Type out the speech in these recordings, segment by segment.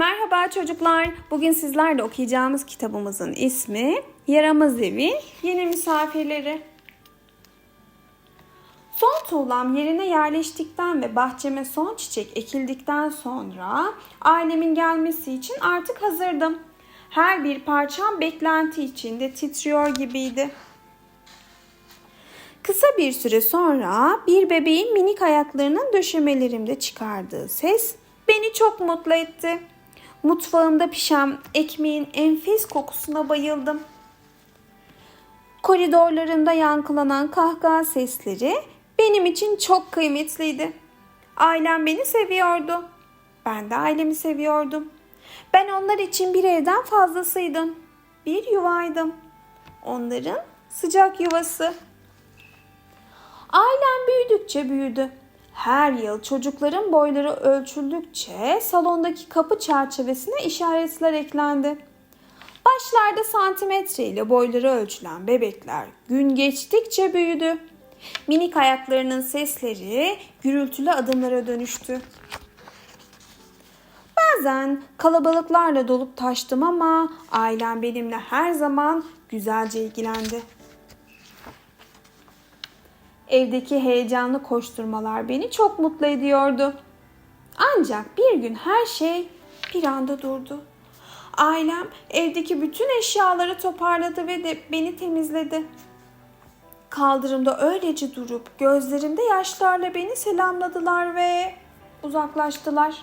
Merhaba çocuklar. Bugün sizlerle okuyacağımız kitabımızın ismi Yaramaz Evin Yeni Misafirleri. Son tuğlam yerine yerleştikten ve bahçeme son çiçek ekildikten sonra ailemin gelmesi için artık hazırdım. Her bir parçam beklenti içinde titriyor gibiydi. Kısa bir süre sonra bir bebeğin minik ayaklarının döşemelerimde çıkardığı ses beni çok mutlu etti. Mutfağımda pişen ekmeğin enfes kokusuna bayıldım. Koridorlarında yankılanan kahkaha sesleri benim için çok kıymetliydi. Ailem beni seviyordu. Ben de ailemi seviyordum. Ben onlar için bir evden fazlasıydım. Bir yuvaydım. Onların sıcak yuvası. Ailem büyüdükçe büyüdü. Her yıl çocukların boyları ölçüldükçe salondaki kapı çerçevesine işaretler eklendi. Başlarda santimetre ile boyları ölçülen bebekler gün geçtikçe büyüdü. Minik ayaklarının sesleri gürültülü adımlara dönüştü. Bazen kalabalıklarla dolup taştım ama ailem benimle her zaman güzelce ilgilendi. Evdeki heyecanlı koşturmalar beni çok mutlu ediyordu. Ancak bir gün her şey bir anda durdu. Ailem evdeki bütün eşyaları toparladı ve de beni temizledi. Kaldırımda öylece durup gözlerimde yaşlarla beni selamladılar ve uzaklaştılar.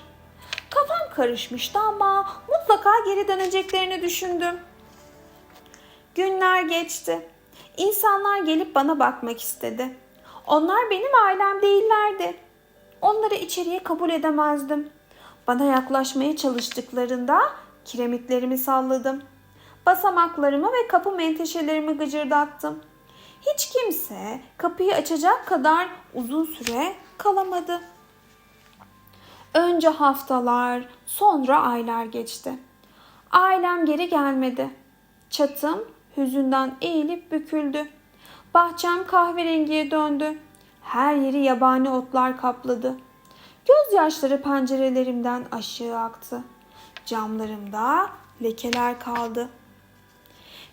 Kafam karışmıştı ama mutlaka geri döneceklerini düşündüm. Günler geçti. İnsanlar gelip bana bakmak istedi. Onlar benim ailem değillerdi. Onları içeriye kabul edemezdim. Bana yaklaşmaya çalıştıklarında kiremitlerimi salladım. Basamaklarımı ve kapı menteşelerimi gıcırdattım. Hiç kimse kapıyı açacak kadar uzun süre kalamadı. Önce haftalar, sonra aylar geçti. Ailem geri gelmedi. Çatım hüzünden eğilip büküldü. Bahçem kahverengiye döndü. Her yeri yabani otlar kapladı. Gözyaşları pencerelerimden aşağı aktı. Camlarımda lekeler kaldı.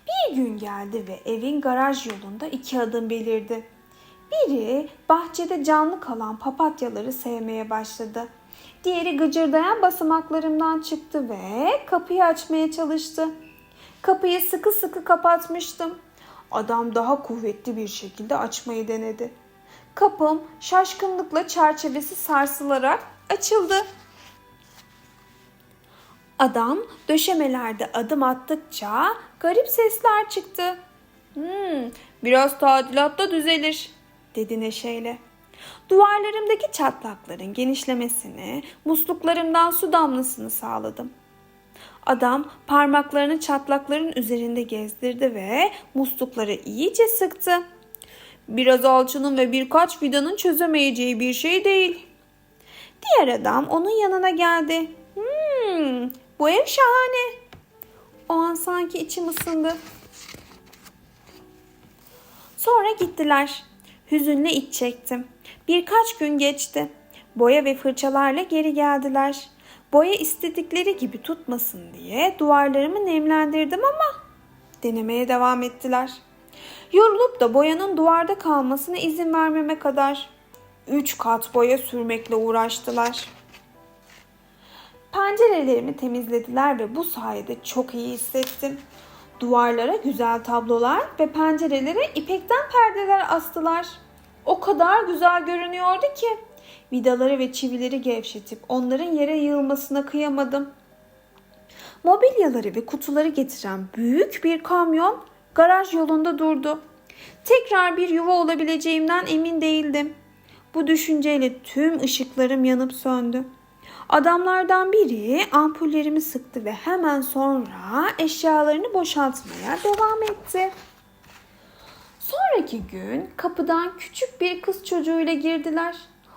Bir gün geldi ve evin garaj yolunda iki adım belirdi. Biri bahçede canlı kalan papatyaları sevmeye başladı. Diğeri gıcırdayan basamaklarımdan çıktı ve kapıyı açmaya çalıştı. Kapıyı sıkı sıkı kapatmıştım. Adam daha kuvvetli bir şekilde açmayı denedi. Kapım şaşkınlıkla çerçevesi sarsılarak açıldı. Adam döşemelerde adım attıkça garip sesler çıktı. Hmm, biraz tadilatta düzelir, dedi neşeyle. Duvarlarımdaki çatlakların genişlemesini, musluklarımdan su damlasını sağladım. Adam parmaklarını çatlakların üzerinde gezdirdi ve muslukları iyice sıktı. Biraz alçının ve birkaç fidanın çözemeyeceği bir şey değil. Diğer adam onun yanına geldi. Hmm, bu ev şahane. O an sanki içim ısındı. Sonra gittiler. Hüzünle iç çektim. Birkaç gün geçti. Boya ve fırçalarla geri geldiler. Boya istedikleri gibi tutmasın diye duvarlarımı nemlendirdim ama denemeye devam ettiler. Yorulup da boyanın duvarda kalmasına izin vermeme kadar üç kat boya sürmekle uğraştılar. Pencerelerimi temizlediler ve bu sayede çok iyi hissettim. Duvarlara güzel tablolar ve pencerelere ipekten perdeler astılar. O kadar güzel görünüyordu ki vidaları ve çivileri gevşetip onların yere yığılmasına kıyamadım. Mobilyaları ve kutuları getiren büyük bir kamyon garaj yolunda durdu. Tekrar bir yuva olabileceğimden emin değildim. Bu düşünceyle tüm ışıklarım yanıp söndü. Adamlardan biri ampullerimi sıktı ve hemen sonra eşyalarını boşaltmaya devam etti. Sonraki gün kapıdan küçük bir kız çocuğuyla girdiler.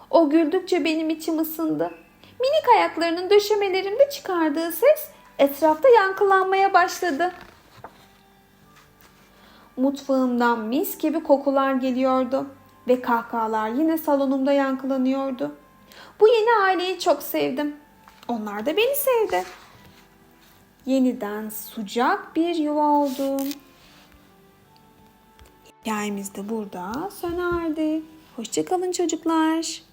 O güldükçe benim içim ısındı. Minik ayaklarının döşemelerimde çıkardığı ses etrafta yankılanmaya başladı. Mutfağımdan mis gibi kokular geliyordu ve kahkahalar yine salonumda yankılanıyordu. Bu yeni aileyi çok sevdim. Onlar da beni sevdi. yeniden sıcak bir yuva oldum. Hikayemiz de burada sona erdi. Hoşçakalın çocuklar.